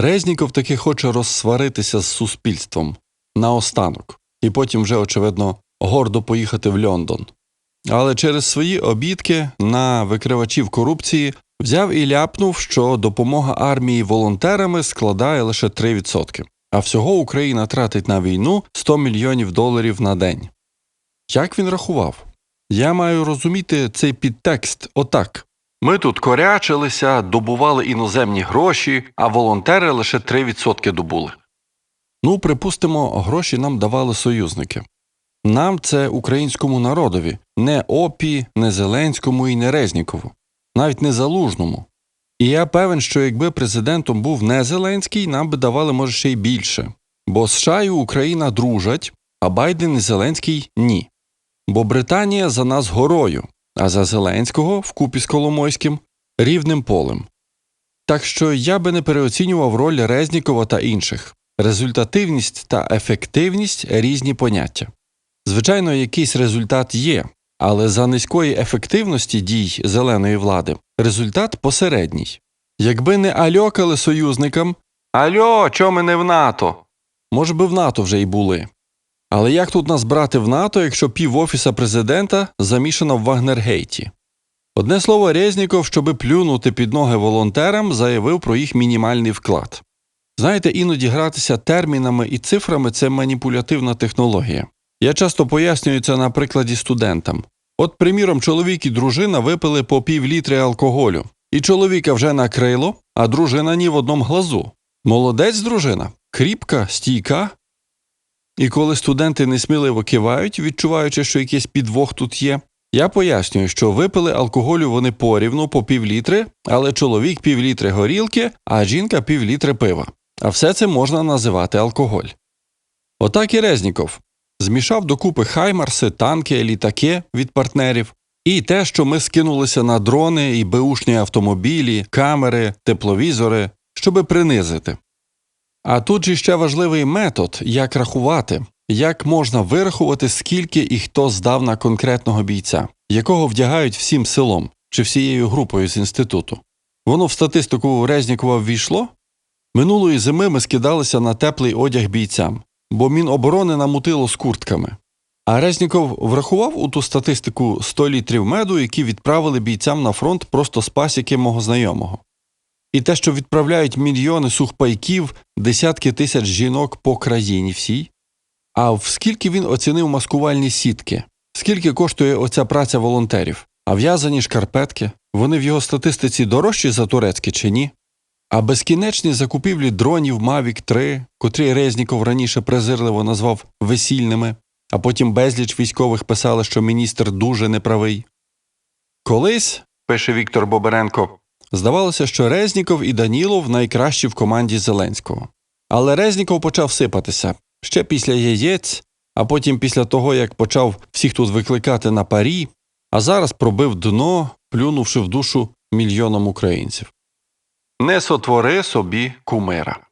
Резніков таки хоче розсваритися з суспільством наостанок, і потім вже, очевидно, гордо поїхати в Лондон. Але через свої обідки на викривачів корупції взяв і ляпнув, що допомога армії волонтерами складає лише 3%, а всього Україна тратить на війну 100 мільйонів доларів на день. Як він рахував? Я маю розуміти цей підтекст отак. Ми тут корячилися, добували іноземні гроші, а волонтери лише 3% добули. Ну, припустимо, гроші нам давали союзники. Нам це українському народові, не Опі, не Зеленському і не Резнікову, навіть не Залужному. І я певен, що якби президентом був не Зеленський, нам би давали, може, ще й більше. Бо США і Україна дружать, а Байден і Зеленський ні. Бо Британія за нас горою, а за Зеленського вкупі з Коломойським рівним полем. Так що я би не переоцінював роль Резнікова та інших. Результативність та ефективність різні поняття. Звичайно, якийсь результат є, але за низької ефективності дій зеленої влади результат посередній. Якби не альокали союзникам Альо, чо ми не в НАТО? Може би в НАТО вже й були. Але як тут нас брати в НАТО, якщо пів офіса президента замішано в Вагнергейті? Одне слово, Резніков, щоби плюнути під ноги волонтерам, заявив про їх мінімальний вклад. Знаєте, іноді гратися термінами і цифрами це маніпулятивна технологія. Я часто пояснюю це на прикладі студентам. От, приміром, чоловік і дружина випили по пів літри алкоголю, і чоловіка вже накрило, а дружина ні в одному глазу. Молодець дружина, кріпка, стійка. І коли студенти несміливо кивають, відчуваючи, що якийсь підвох тут є, я пояснюю, що випили алкоголю вони порівну по півлітри, але чоловік півлітри горілки, а жінка півлітри пива. А все це можна називати алкоголь. Отак і Резніков змішав докупи хаймарси, танки, літаки від партнерів, і те, що ми скинулися на дрони і беушні автомобілі, камери, тепловізори, щоби принизити. А тут же ще важливий метод, як рахувати, як можна вирахувати, скільки і хто здав на конкретного бійця, якого вдягають всім селом чи всією групою з інституту. Воно в статистику Резнікова ввійшло. Минулої зими ми скидалися на теплий одяг бійцям, бо Міноборони намутило з куртками. А Резніков врахував у ту статистику 100 літрів меду, які відправили бійцям на фронт просто з пасіки мого знайомого. І те, що відправляють мільйони сухпайків, десятки тисяч жінок по країні всій. А в скільки він оцінив маскувальні сітки? Скільки коштує оця праця волонтерів? А в'язані шкарпетки? Вони в його статистиці дорожчі за турецькі чи ні? А безкінечні закупівлі дронів Mavic 3, котрі Резніков раніше презирливо назвав весільними, а потім безліч військових писали, що міністр дуже неправий. Колись, пише Віктор Боберенко, здавалося, що Резніков і Данілов найкращі в команді Зеленського. Але Резніков почав сипатися ще після яєць, а потім після того, як почав всіх тут викликати на парі, а зараз пробив дно, плюнувши в душу мільйонам українців. Не сотвори собі кумира.